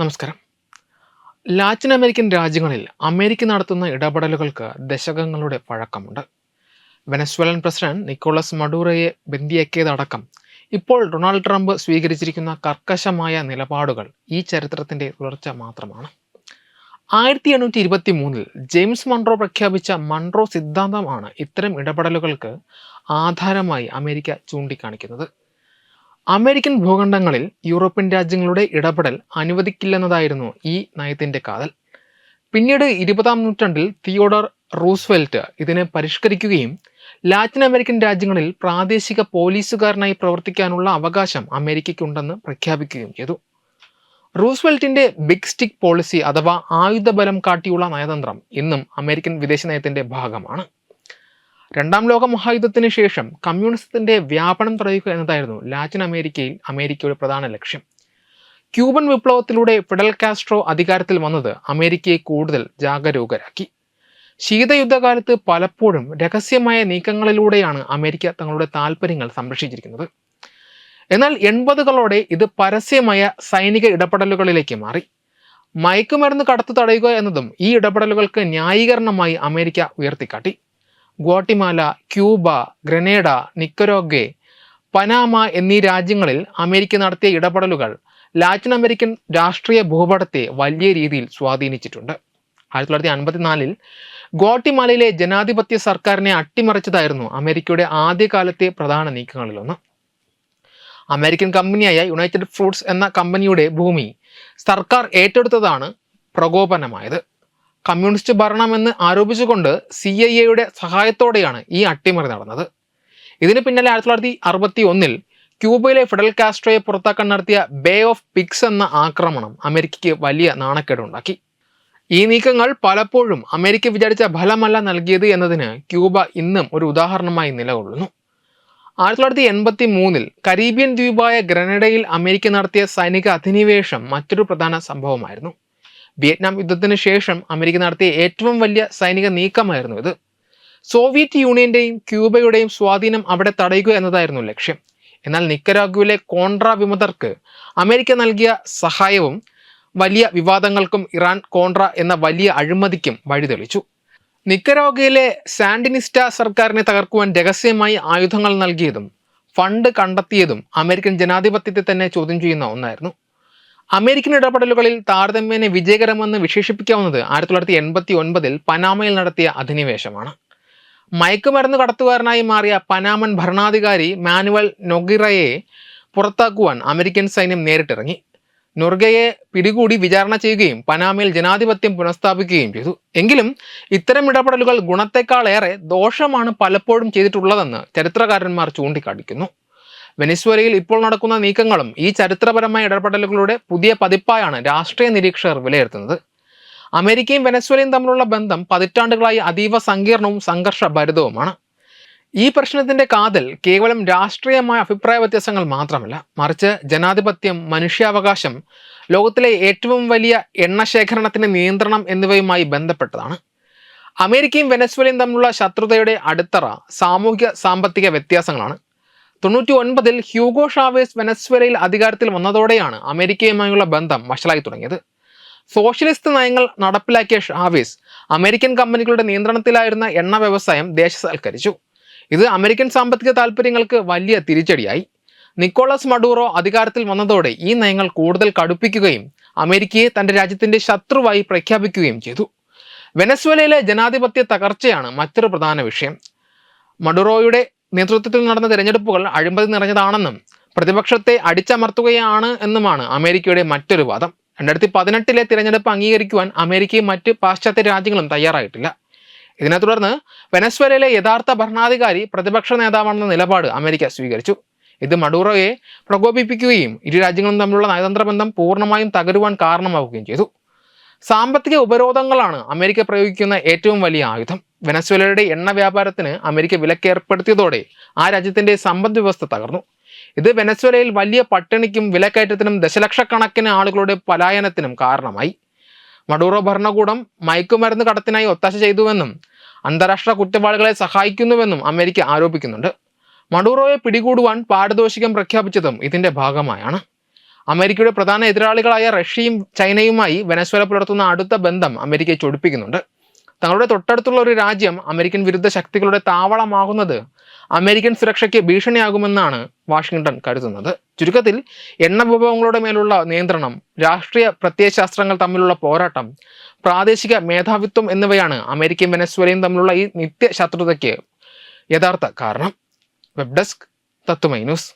നമസ്കാരം. Latin American രാജ്യങ്ങളിൽ America നടത്തുന്ന ഇടപെടലുകൾക്ക് ദശകങ്ങളുടെ പഴക്കമുണ്ട്. വെനസ്വേലൻ പ്രസിഡന്റ് നിക്കോളസ് മഡൂറയെ ബന്ദിയാക്കിയതടക്കം ഇപ്പോൾ ഡൊണാൾഡ് ട്രംപ് സ്വീകരിച്ചിരിക്കുന്ന കർക്കശമായ നിലപാടുകൾ ഈ ചരിത്രത്തിന്റെ തുടർച്ച മാത്രമാണ്. ആയിരത്തി എണ്ണൂറ്റി ഇരുപത്തി മൂന്നിൽ ജെയിംസ് മൺട്രോ പ്രഖ്യാപിച്ച മൺട്രോ സിദ്ധാന്തമാണ് ഇത്തരം ഇടപെടലുകൾക്ക് ആധാരമായി അമേരിക്ക ചൂണ്ടിക്കാണിക്കുന്നത്. അമേരിക്കൻ ഭൂഖണ്ഡങ്ങളിൽ യൂറോപ്യൻ രാജ്യങ്ങളുടെ ഇടപെടൽ അനുവദിക്കില്ലെന്നതായിരുന്നു ഈ നയത്തിന്റെ കാതൽ. പിന്നീട് ഇരുപതാം നൂറ്റാണ്ടിൽ തിയോഡർ റൂസ്വെൽറ്റ് ഇതിനെ പരിഷ്കരിക്കുകയും ലാറ്റിൻ അമേരിക്കൻ രാജ്യങ്ങളിൽ പ്രാദേശിക പോലീസുകാരനായി പ്രവർത്തിക്കാനുള്ള അവകാശം അമേരിക്കയ്ക്കുണ്ടെന്ന് പ്രഖ്യാപിക്കുകയും ചെയ്തു. റൂസ്വെൽറ്റിന്റെ ബിഗ് സ്റ്റിക് പോളിസി അഥവാ ആയുധബലം കാട്ടിയുള്ള നയതന്ത്രം ഇന്നും അമേരിക്കൻ വിദേശ നയത്തിന്റെ ഭാഗമാണ്. രണ്ടാം ലോക മഹായുദ്ധത്തിന് ശേഷം കമ്മ്യൂണിസത്തിന്റെ വ്യാപനം തടയുക എന്നതായിരുന്നു ലാറ്റിൻ അമേരിക്കയിൽ അമേരിക്കയുടെ പ്രധാന ലക്ഷ്യം. ക്യൂബൻ വിപ്ലവത്തിലൂടെ ഫിഡൽ കാസ്ട്രോ അധികാരത്തിൽ വന്നത് അമേരിക്കയെ കൂടുതൽ ജാഗരൂകരാക്കി. ശീതയുദ്ധകാലത്ത് പലപ്പോഴും രഹസ്യമായ നീക്കങ്ങളിലൂടെയാണ് അമേരിക്ക തങ്ങളുടെ താൽപ്പര്യങ്ങൾ സംരക്ഷിച്ചിരിക്കുന്നത്. എന്നാൽ എൺപതുകളോടെ ഇത് പരസ്യമായ സൈനിക ഇടപെടലുകളിലേക്ക് മാറി. മയക്കുമരുന്ന് കടത്തു തടയുക എന്നതും ഈ ഇടപെടലുകൾക്ക് ന്യായീകരണമായി America ഉയർത്തിക്കാട്ടി. Guatemala Cuba Grenada Nicaragua Panama എന്നീ രാജ്യങ്ങളിൽ അമേരിക്ക നടത്തിയ ഇടപെടലുകൾ ലാറ്റിൻ അമേരിക്കൻ രാഷ്ട്രീയ ഭൂപടത്തെ വലിയ രീതിയിൽ സ്വാധീനിച്ചിട്ടുണ്ട്. ആയിരത്തി തൊള്ളായിരത്തി അൻപത്തിനാലിൽ ഗോട്ടിമാലയിലെ ജനാധിപത്യ സർക്കാരിനെ അട്ടിമറിച്ചതായിരുന്നു അമേരിക്കയുടെ ആദ്യകാലത്തെ പ്രധാന നീക്കങ്ങളിലൊന്ന്. അമേരിക്കൻ കമ്പനിയായ യുണൈറ്റഡ് ഫ്രൂട്ട്സ് എന്ന കമ്പനിയുടെ ഭൂമി സർക്കാർ ഏറ്റെടുത്തതാണ് പ്രകോപനമായത്. കമ്മ്യൂണിസ്റ്റ് ഭരണമെന്ന് ആരോപിച്ചുകൊണ്ട് സി ഐ എയുടെ സഹായത്തോടെയാണ് ഈ അട്ടിമറി നടന്നത്. ഇതിന് പിന്നാലെ ആയിരത്തി തൊള്ളായിരത്തി അറുപത്തി ഒന്നിൽ ക്യൂബയിലെ ഫിഡൽ കാസ്ട്രോയെ പുറത്താക്കാൻ നടത്തിയ ബേ ഓഫ് പിക്സ് എന്ന ആക്രമണം അമേരിക്കയ്ക്ക് വലിയ നാണക്കേടുണ്ടാക്കി. ഈ നീക്കങ്ങൾ പലപ്പോഴും അമേരിക്ക വിചാരിച്ച ഫലമല്ല നൽകിയത് എന്നതിന് ക്യൂബ ഇന്നും ഒരു ഉദാഹരണമായി നിലകൊള്ളുന്നു. ആയിരത്തി തൊള്ളായിരത്തി എൺപത്തി മൂന്നിൽ കരീബിയൻ ദ്വീപായ ഗ്രനഡയിൽ അമേരിക്ക നടത്തിയ സൈനിക അധിനിവേശം മറ്റൊരു പ്രധാന സംഭവമായിരുന്നു. വിയറ്റ്നാം യുദ്ധത്തിന് ശേഷം അമേരിക്ക നടത്തിയ ഏറ്റവും വലിയ സൈനിക നീക്കമായിരുന്നു ഇത്. സോവിയറ്റ് യൂണിയന്റെയും ക്യൂബയുടെയും സ്വാധീനം അവിടെ തടയുക എന്നതായിരുന്നു ലക്ഷ്യം. എന്നാൽ നിക്കരാഗുവിലെ കോൺട്ര വിമതർക്ക് അമേരിക്ക നൽകിയ സഹായവും വലിയ വിവാദങ്ങൾക്കും ഇറാൻ കോൺട്ര എന്ന വലിയ അഴിമതിക്കും വഴിതെളിച്ചു. നിക്കരോഗയിലെ സാൻഡിനിസ്റ്റ സർക്കാരിനെ തകർക്കുവാൻ രഹസ്യമായി ആയുധങ്ങൾ നൽകിയതും ഫണ്ട് കണ്ടെത്തിയതും അമേരിക്കൻ ജനാധിപത്യത്തെ തന്നെ ചോദ്യം ചെയ്യുന്ന ഒന്നായിരുന്നു. അമേരിക്കൻ ഇടപെടലുകളിൽ താരതമ്യേന വിജയകരമെന്ന് വിശേഷിപ്പിക്കാവുന്നത് ആയിരത്തി തൊള്ളായിരത്തി എൺപത്തി ഒൻപതിൽ പനാമയിൽ നടത്തിയ അധിനിവേശമാണ്. മയക്കുമരുന്ന് കടത്തുകാരനായി മാറിയ പനാമൻ ഭരണാധികാരി മാനുവൽ നൊഗിറയെ പുറത്താക്കുവാൻ അമേരിക്കൻ സൈന്യം നേരിട്ടിറങ്ങി. നൊർഗയെ പിടികൂടി വിചാരണ ചെയ്യുകയും പനാമയിൽ ജനാധിപത്യം പുനഃസ്ഥാപിക്കുകയും ചെയ്തു. എങ്കിലും ഇത്തരം ഇടപെടലുകൾ ഗുണത്തെക്കാളേറെ ദോഷമാണ് പലപ്പോഴും ചെയ്തിട്ടുള്ളതെന്ന് ചരിത്രകാരന്മാർ ചൂണ്ടിക്കാണിക്കുന്നു. വെനിസ്വേലയിൽ ഇപ്പോൾ നടക്കുന്ന നീക്കങ്ങളും ഈ ചരിത്രപരമായ ഇടപെടലുകളുടെ പുതിയ പതിപ്പായാണ് രാഷ്ട്രീയ നിരീക്ഷകർ വിലയിരുത്തുന്നത്. അമേരിക്കയും വെനസ്വേലയും തമ്മിലുള്ള ബന്ധം പതിറ്റാണ്ടുകളായി അതീവ സങ്കീർണവും സംഘർഷഭരിതവുമാണ്. ഈ പ്രശ്നത്തിന്റെ കാതൽ കേവലം രാഷ്ട്രീയമായ അഭിപ്രായ വ്യത്യാസങ്ങൾ മാത്രമല്ല മറിച്ച് ജനാധിപത്യം മനുഷ്യാവകാശം ലോകത്തിലെ ഏറ്റവും വലിയ എണ്ണ ശേഖരണത്തിന്റെ നിയന്ത്രണം എന്നിവയുമായി ബന്ധപ്പെട്ടതാണ്. അമേരിക്കയും വെനസ്വേലയും തമ്മിലുള്ള ശത്രുതയുടെ അടിത്തറ സാമൂഹിക സാമ്പത്തിക വ്യത്യാസങ്ങളാണ്. തൊണ്ണൂറ്റി ഒൻപതിൽ ഹ്യൂഗോ ഷാവേസ് വെനസ്വേലയിൽ അധികാരത്തിൽ വന്നതോടെയാണ് അമേരിക്കയുമായുള്ള ബന്ധം വഷളായി തുടങ്ങിയത്. സോഷ്യലിസ്റ്റ് നയങ്ങൾ നടപ്പിലാക്കിയ ഷാവേസ് അമേരിക്കൻ കമ്പനികളുടെ നിയന്ത്രണത്തിലായിരുന്ന എണ്ണ വ്യവസായം ദേശസൽക്കരിച്ചു ഇത് അമേരിക്കൻ സാമ്പത്തിക താൽപ്പര്യങ്ങൾക്ക് വലിയ തിരിച്ചടിയായി. നിക്കോളസ് മഡൂറോ അധികാരത്തിൽ വന്നതോടെ ഈ നയങ്ങൾ കൂടുതൽ കടുപ്പിക്കുകയും അമേരിക്കയെ തന്റെ രാജ്യത്തിന്റെ ശത്രുവായി പ്രഖ്യാപിക്കുകയും ചെയ്തു. വെനസ്വേലയിലെ ജനാധിപത്യ തകർച്ചയാണ് മറ്റൊരു പ്രധാന വിഷയം. മഡുറോയുടെ നേതൃത്വത്തിൽ നടന്ന തെരഞ്ഞെടുപ്പുകൾ അഴിമതി നിറഞ്ഞതാണെന്നും പ്രതിപക്ഷത്തെ അടിച്ചമർത്തുകയാണ് എന്നുമാണ് അമേരിക്കയുടെ മറ്റൊരു വാദം. രണ്ടായിരത്തി പതിനെട്ടിലെ തിരഞ്ഞെടുപ്പ് അംഗീകരിക്കുവാൻ അമേരിക്കയും മറ്റ് പാശ്ചാത്യ രാജ്യങ്ങളും തയ്യാറായിട്ടില്ല. ഇതിനെ തുടർന്ന് വെനസ്വേലയിലെ യഥാർത്ഥ ഭരണാധികാരി പ്രതിപക്ഷ നേതാവാണെന്ന നിലപാട് അമേരിക്ക സ്വീകരിച്ചു. ഇത് മഡൂറോയെ പ്രകോപിപ്പിക്കുകയും ഇരു രാജ്യങ്ങളും തമ്മിലുള്ള നയതന്ത്ര ബന്ധം പൂർണമായും തകരുവാൻ കാരണമാവുകയും ചെയ്തു. സാമ്പത്തിക ഉപരോധങ്ങളാണ് അമേരിക്ക പ്രയോഗിക്കുന്ന ഏറ്റവും വലിയ ആയുധം. വെനസ്വേലയുടെ എണ്ണ വ്യാപാരത്തിന് അമേരിക്ക വിലക്കേർപ്പെടുത്തിയതോടെ ആ രാജ്യത്തിന്റെ സമ്പദ് വ്യവസ്ഥ തകർന്നു. ഇത് വെനസ്വേലയിൽ വലിയ പട്ടിണിക്കും വിലക്കയറ്റത്തിനും ദശലക്ഷക്കണക്കിന് ആളുകളുടെ പലായനത്തിനും കാരണമായി. മഡൂറോ ഭരണകൂടം മയക്കുമരുന്ന് കടത്തിനായി ഒത്താശ ചെയ്തുവെന്നും അന്താരാഷ്ട്ര കുറ്റവാളികളെ സഹായിക്കുന്നുവെന്നും അമേരിക്ക ആരോപിക്കുന്നുണ്ട്. മഡൂറോയെ പിടികൂടുവാൻ പാരിതോഷികം പ്രഖ്യാപിച്ചതും ഇതിന്റെ ഭാഗമായാണ്. അമേരിക്കയുടെ പ്രധാന എതിരാളികളായ റഷ്യയും ചൈനയുമായി വെനസ്വേല പുലർത്തുന്ന അടുത്ത ബന്ധം അമേരിക്കയെ ചൊടിപ്പിക്കുന്നുണ്ട്. തങ്ങളുടെ തൊട്ടടുത്തുള്ള ഒരു രാജ്യം അമേരിക്കൻ വിരുദ്ധ ശക്തികളുടെ താവളമാകുന്നത് അമേരിക്കൻ സുരക്ഷയ്ക്ക് ഭീഷണിയാകുമെന്നാണ് വാഷിങ്ടൺ കരുതുന്നത്. ചുരുക്കത്തിൽ എണ്ണ വിഭവങ്ങളുടെ മേലുള്ള നിയന്ത്രണം രാഷ്ട്രീയ പ്രത്യയശാസ്ത്രങ്ങൾ തമ്മിലുള്ള പോരാട്ടം പ്രാദേശിക മേധാവിത്വം എന്നിവയാണ് അമേരിക്കയും വെനസ്വലയും തമ്മിലുള്ള ഈ നിത്യശത്രുതയ്ക്ക് യഥാർത്ഥ കാരണം. വെബ് ഡെസ്ക് തത്തുമൈ ന്യൂസ്.